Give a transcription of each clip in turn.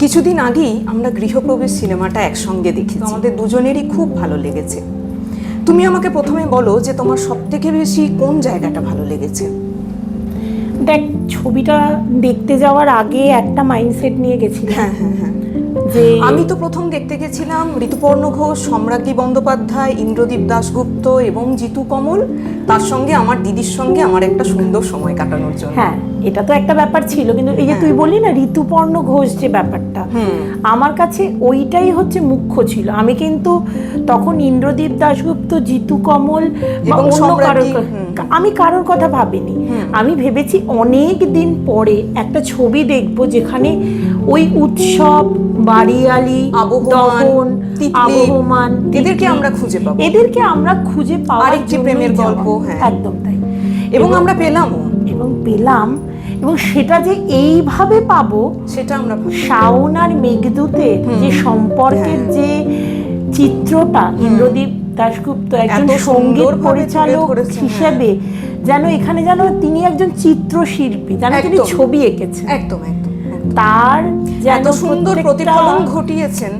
কিছুদিন আগেই আমরা গৃহপ্রবেশ সিনেমাটা একসঙ্গে দেখি আমাদের দুজনেরই খুব ভালো লেগেছে। তুমি আমাকে প্রথমে বলো যে তোমার সব থেকে বেশি কোন জায়গাটা ভালো লেগেছে? দেখ ছবিটা দেখতে যাওয়ার আগে একটা মাইন্ডসেট নিয়ে গেছি হ্যাঁ হ্যাঁ হ্যাঁ। যে আমি তো প্রথম দেখতে গেছিলাম ঋতুপর্ণ ঘোষ সম্রাজ্ঞী বন্দ্যোপাধ্যায় ইন্দ্রদীপ দাশগুপ্ত এবং জিতু কমল। তার সঙ্গে আমার দিদির সঙ্গে আমার একটা সুন্দর সময় কাটানোর জন্য। হ্যাঁ এটা তো একটা ব্যাপার ছিল। কিন্তু এই যে তুই বললি না ঋতুপর্ণ ঘোষ যে ব্যাপারটা আমার কাছে ওইটাই হচ্ছে মুখ্য ছিল। আমি কিন্তু তখন ইন্দ্রদীপ দাশগুপ্ত জিতু কমল বা এবং অন্য কারোর সম্রাজ্ঞী, ক- হুম। আমি কারোর কথা ভাবিনি। আমি ভেবেছি অনেক দিন পরে একটা ছবি দেখব যেখানে ওই উৎসব বাড়িয়ালি আবহমান, দহন আবহমান এদেরকে আমরা খুঁজে পাবো। এদেরকে আমরা খুঁজে পাওয়ার আরেকটি প্রেমের গল্প, হ্যাঁ। একদম তাই। এবং আমরা পেলামও এবং পেলাম এবং সেটা যে এইভাবে পাবো সেটা আমরা শাওন আর মেঘদূতের যে সম্পর্কের হ্যাঁ। যে চিত্রটা ইন্দ্রদীপ দাশগুপ্ত একজন সংগীত পরিচালক হিসেবে যেন এখানে যেন তিনি একজন চিত্রশিল্পী যেন তিনি ছবি এঁকেছেন। একদম একদম। তার এত সুন্দর প্রতিফলন ঘটিয়েছেন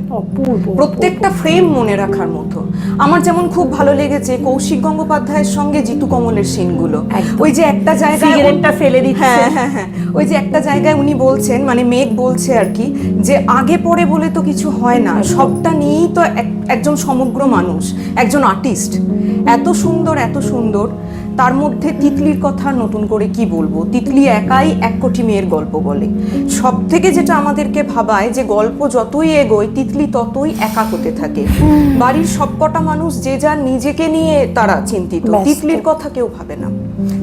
প্রত্যেকটা ফ্রেম মনে রাখার মতো। আমার যেমন খুব ভালো লেগেছে কৌশিক গঙ্গোপাধ্যায়ের সঙ্গে জিতু কমলের সিনগুলো। ওই যে একটা জায়গায় সিগারেটটা ফেলে দিচ্ছে। হ্যাঁ হ্যাঁ হ্যাঁ। ওই যে একটা জায়গায় উনি বলছেন মানে মেঘ বলছে আর কি যে আগে পরে বলে তো কিছু হয় না। সবটা নিয়েই তো এক- একজন সমগ্র মানুষ একজন আর্টিস্ট এত সুন্দর এত সুন্দর। তার মধ্যে তিতলির কথা নতুন করে কি বলব? তিতলি একাই এক কোটি মেয়ের গল্প বলে। সব থেকে যেটা আমাদেরকে ভাবায় যে গল্প যতই এগোয় তিতলি ততই একা হতে থাকে। বাড়ির সবকটা মানুষ যে যার নিজেকে নিয়ে তারা চিন্তিত। তিতলির কথা কেউ ভাবে না।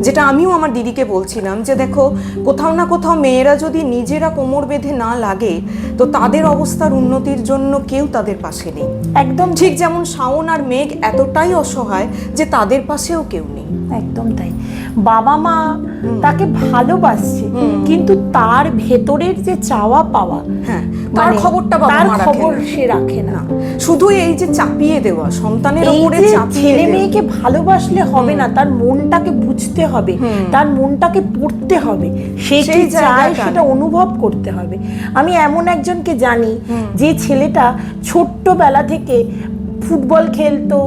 যেটা আমিও আমার দিদিকে বলছিলাম যে দেখো কোথাও না কোথাও মেয়েরা যদি নিজেরা কোমর বেঁধে না লাগে তো তাদের অবস্থার উন্নতির জন্য কেউ তাদের পাশে নেই। একদম ঠিক। যেমন শাওন আর মেঘ এতটাই অসহায় যে তাদের পাশেও কেউ নেই। একদম তাই। বাবা মা তাকে ভালোবাসছে কিন্তু তার ভেতরের যে চাওয়া পাওয়া হ্যাঁ। তার মানে খবরটা তার খবর সে রাখে না। শুধু এই যে চাপিয়ে দেওয়া সন্তানের উপরে ছেলে মেয়েকে ভালোবাসলে হবে না তার মনটাকে বুঝতে হবে তার মনটাকে পড়তে হবে সে কি চায় সেটা অনুভব করতে হবে। আমি এমন একজনকে জানি যে ছেলেটা ছোট্টবেলা থেকে ফুটবল খেলতো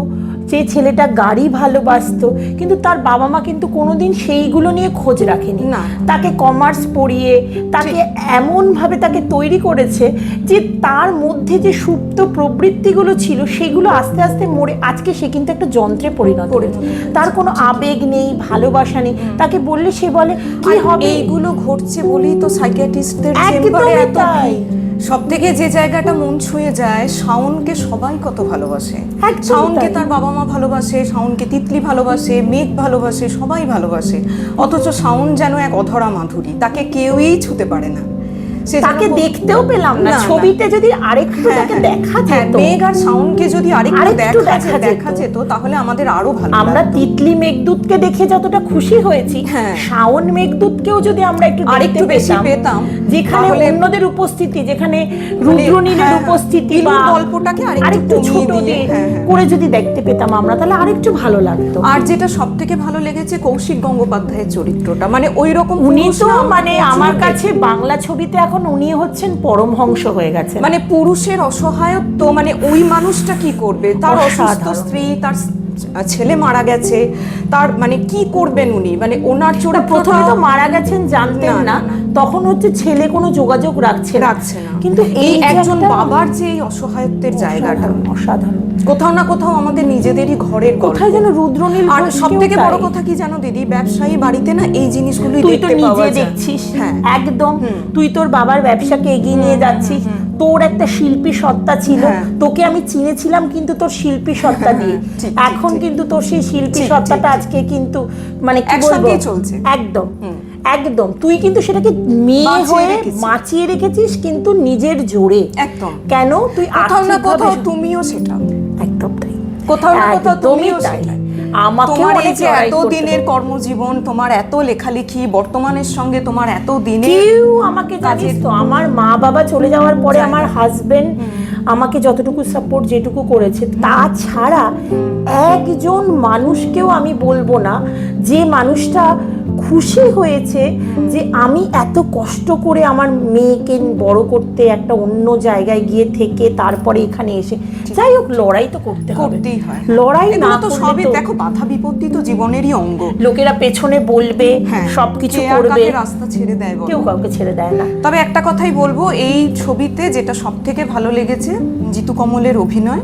যে ছেলেটা গাড়ি ভালোবাসতো কিন্তু তার বাবা মা কিন্তু কোনোদিন সেইগুলো নিয়ে খোঁজ রাখেনি। না। তাকে কমার্স পড়িয়ে তাকে এমনভাবে তাকে তৈরি করেছে যে তার মধ্যে যে সুপ্ত প্রবৃত্তিগুলো ছিল সেগুলো আস্তে আস্তে মরে আজকে সে কিন্তু একটা যন্ত্রে পরিণত করেছে তার কোনো আবেগ নেই ভালোবাসা নেই। তাকে বললে সে বলে কি হবে? এইগুলো ঘটছে বলেই তো সাইকিয়াট্রিস্টদের একদমই তাই। সব থেকে যে জায়গাটা মন ছুঁয়ে যায় শাওনকে সবাই কত ভালোবাসে। শাওনকে তার বাবা মা ভালোবাসে শাওনকে তিতলি ভালোবাসে মেঘ ভালোবাসে সবাই ভালোবাসে। অথচ শাওন যেন এক অধরা মাধুরী তাকে কেউই ছুতে পারে না। তাকে দেখতেও পেলাম না। ছবিতে যদি আরেকটু হ্যাঁ, তাকে হ্যাঁ। দেখা হ্যাঁ, যেত মেঘ আর শাওনকে যদি আরেকটু দেখা দেখা যেত- তাহলে আমাদের আরও ভালো আমরা। তিতলি মেঘদূতকে দেখে যতটা খুশি হয়েছি হ্যাঁ। শাওন মেঘদূতকেও যদি আমরা একটু আরেকটু বেশি পেতাম যেখানে অন্যদের উপস্থিতি যেখানে রুদ্রনীলের হ্যাঁ, হ্যাঁ, উপস্থিতি বা গল্পটাকে আরেকটু ছোট। করে যদি দেখতে পেতাম আমরা তাহলে আরেকটু ভালো লাগতো আর যেটা সব থেকে ভালো লেগেছে কৌশিক গঙ্গোপাধ্যায়ের চরিত্রটা মানে ওই রকম উনি তো মানে আমার কাছে বাংলা ছবিতে এখন উনি হচ্ছেন পরমহংস হয়ে গেছেন মানে পুরুষের অসহায়ত্ব মানে ওই মানুষটা কি করবে তার অসুস্থ। স্ত্রী তার ছেলে মারা গেছে তার মানে কি করবেন উনি? মানে ওনার চরিত্র প্রথমে তো মারা গেছেন জানতেন না। তখন হচ্ছে ছেলে কোনো যোগাযোগ রাখছে রাখছে না। কিন্তু এই একজন বাবার যে এই অসহায়ত্বের জায়গাটা অসাধারণ, কোথাও না কোথাও আমাদের নিজেদেরই ঘরের কোথায় যেন রুদ্রনীল আর সব থেকে বড় কথা কি জানো দিদি? ব্যবসায়ী বাড়িতে না এই জিনিসগুলোই তুই তো নিজে দেখছিস হ্যাঁ। একদম। তুই তোর বাবার ব্যবসাকে এগিয়ে নিয়ে যাচ্ছিস। তোর একটা শিল্পী সত্তা ছিল হ্যাঁ। তোকে আমি চিনেছিলাম কিন্তু তোর শিল্পী সত্তা দিয়ে। ঠিক, ঠিক, এখন কিন্তু তোর সেই শিল্পী সত্তাটা আজকে কিন্তু মানে কি বলব। একদম একদম। তুই কিন্তু সেটাকে মেয়ে হয়ে। বাঁচিয়ে রেখেছিস কিন্তু নিজের জোরে। একদম। কেন? তুই কোথাও না কোথাও তুমিও সেটা। একদম তাই। কোথাও না কোথাও তুমিও তাই। আমাকে তোমার এই যে এত দিনের কর্মজীবন তোমার এত লেখালেখি বর্তমানের সঙ্গে তোমার এত দিনে কেউ আমাকে জানিস তো আমার মা বাবা চলে যাওয়ার পরে আমার হাজবেন্ড আমাকে যতটুকু সাপোর্ট যেটুকু করেছে তাছাড়া একজন মানুষকেও আমি বলব না যে মানুষটা খুশি হয়েছে যে আমি এত কষ্ট করে আমার মেয়েকে বড় করতে একটা অন্য জায়গায় গিয়ে থেকে তারপরে এখানে এসে। যাই হোক লড়াই তো করতে হবে। লড়াই না তো সবই দেখো বাধা বিপত্তি তো জীবনেরই অঙ্গ। লোকেরা পেছনে বলবে হ্যাঁ সবকিছু করবে। রাস্তা ছেড়ে দেয় কেউ কাউকে ছেড়ে দেয় না। তবে একটা কথাই বলব এই ছবিতে যেটা সব থেকে ভালো লেগেছে জিতু কমলের অভিনয়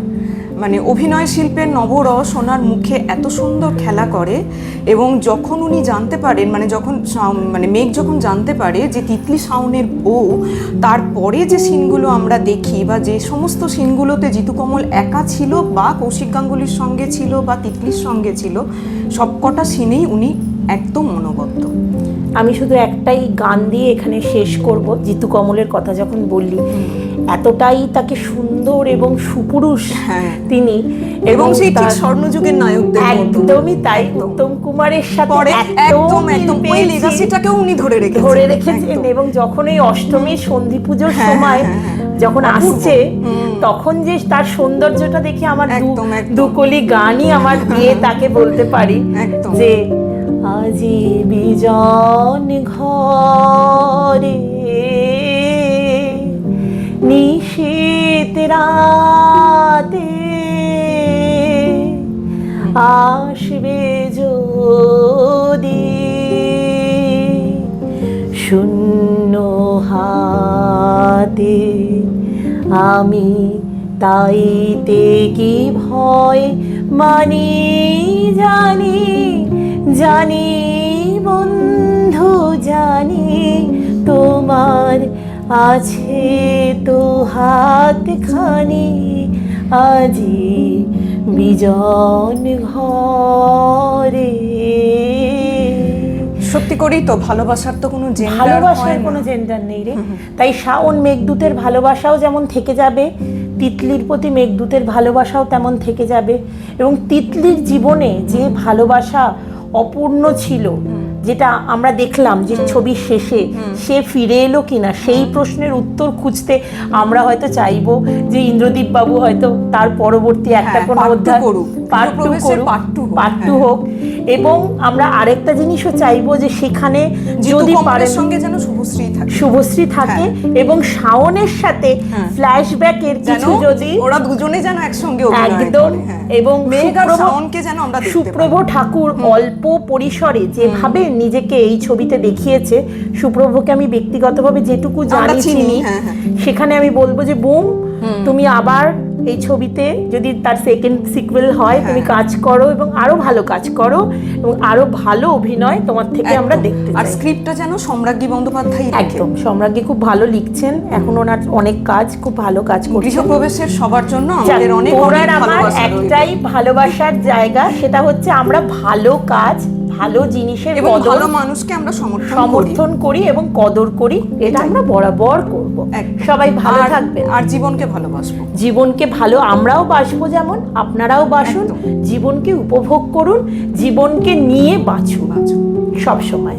মানে অভিনয় শিল্পের নবরস ওনার মুখে এত সুন্দর খেলা করে এবং যখন উনি জানতে পারেন মানে যখন মানে মেঘ যখন জানতে পারে যে তিতলি শাওনের বউ তারপরে যে সিনগুলো আমরা দেখি বা যে সমস্ত সিনগুলোতে জিতু কমল একা ছিল বা কৌশিক গাঙ্গুলির সঙ্গে ছিল বা তিতলির সঙ্গে ছিল সবকটা সিনেই উনি একদম অনবদ্য আমি শুধু একটাই গান দিয়ে এখানে শেষ করব জিতু কমলের কথা যখন বললি। এতটাই তাকে সুন্দর এবং সুপুরুষ হ্যাঁ। তিনি এবং সেই ঠিক স্বর্ণযুগের নায়কদের একদমই তাই। উত্তম কুমারের সাথে একদম একদম ওই লেগাসিটাকেও উনি ধরে রেখেছেন। ধরে রেখেছেন এবং যখন এই অষ্টমীর সন্ধি পুজোর হ্যাঁ, সময় হ্যাঁ। যখন আসছে তখন যে তার সৌন্দর্যটা দেখে আমার। দুকলি গানই আমার দিয়ে তাকে বলতে পারি। যে আজি বিজন ঘরে নিশীত রাতে আসবে যদি শূন্য হাতে আমি তাইতে কি ভয় মানি জানি জানি বন্ধু, জানি তোমার আছে তো হাতখানি আজি বিজন ঘরে। সত্যি করেই তো ভালোবাসার তো কোনো জেন্ডার ভালোবাসার কোনো জেন্ডার নেই রে। তাই শাওন মেঘদূতের ভালোবাসাও যেমন থেকে যাবে তিতলির প্রতি মেঘদূতের ভালোবাসাও তেমন থেকে যাবে। এবং তিতলির জীবনে যে ভালোবাসা অপূর্ণ ছিল যেটা আমরা দেখলাম যে ছবির শেষে সে ফিরে এলো কিনা সেই প্রশ্নের উত্তর খুঁজতে আমরা হয়তো চাইব যে ইন্দ্রদীপ বাবু হয়তো তার পরবর্তী একটা হ্যাঁ, কোনো অধ্যায়। Part two. হোক এবং আমরা আরেকটা জিনিসও চাইব যে সেখানে যদি পারেন সঙ্গে যেন শুভশ্রী থাকে শুভশ্রী থাকে এবং শাওনের সাথে হ্যাঁ। ফ্ল্যাশব্যাকের কিছু যদি ওরা দুজনে যেন একসঙ্গে একদম হ্যাঁ। এবং শাওনকে যেন আমরা সুপ্রভ ঠাকুর অল্প পরিসরে যেভাবে নিজেকে এই ছবিতে দেখিয়েছে সুপ্রভকে আমি ব্যক্তিগতভাবে যেটুকু জানি চিনি, হ্যাঁ, হ্যাঁ। সেখানে আমি বলব যে বুম তুমি আবার এই ছবিতে যদি তার সেকেন্ড সিকুয়েল হয় তুমি হ্যাঁ। কাজ করো এবং আরও ভালো কাজ করো এবং আরও ভালো অভিনয় তোমার থেকে আমরা। দেখতে আর স্ক্রিপ্টটা যেন সম্রাজ্ঞী বন্দ্যোপাধ্যায় একদম সম্রাজ্ঞী খুব ভালো লিখছেন। এখন ওনার অনেক কাজ খুব ভালো কাজ করছেন। গৃহপ্রবেশের সবার জন্য আমাদের অনেক আমার ভালোবাসা একটাই ভালোবাসার জায়গা সেটা হচ্ছে আমরা ভালো কাজ ভালো জিনিসের এবং ভালো মানুষকে আমরা সমর্থন করি। সমর্থন করি এবং কদর করি এটা আমরা বরাবর করব। সবাই ভালো থাকবে। থাকবেন আর জীবনকে ভালোবাসবো। জীবনকে ভালো আমরাও বাসবো যেমন আপনারাও বাসুন। জীবনকে উপভোগ করুন জীবনকে নিয়ে বাঁচুন। সব সময়।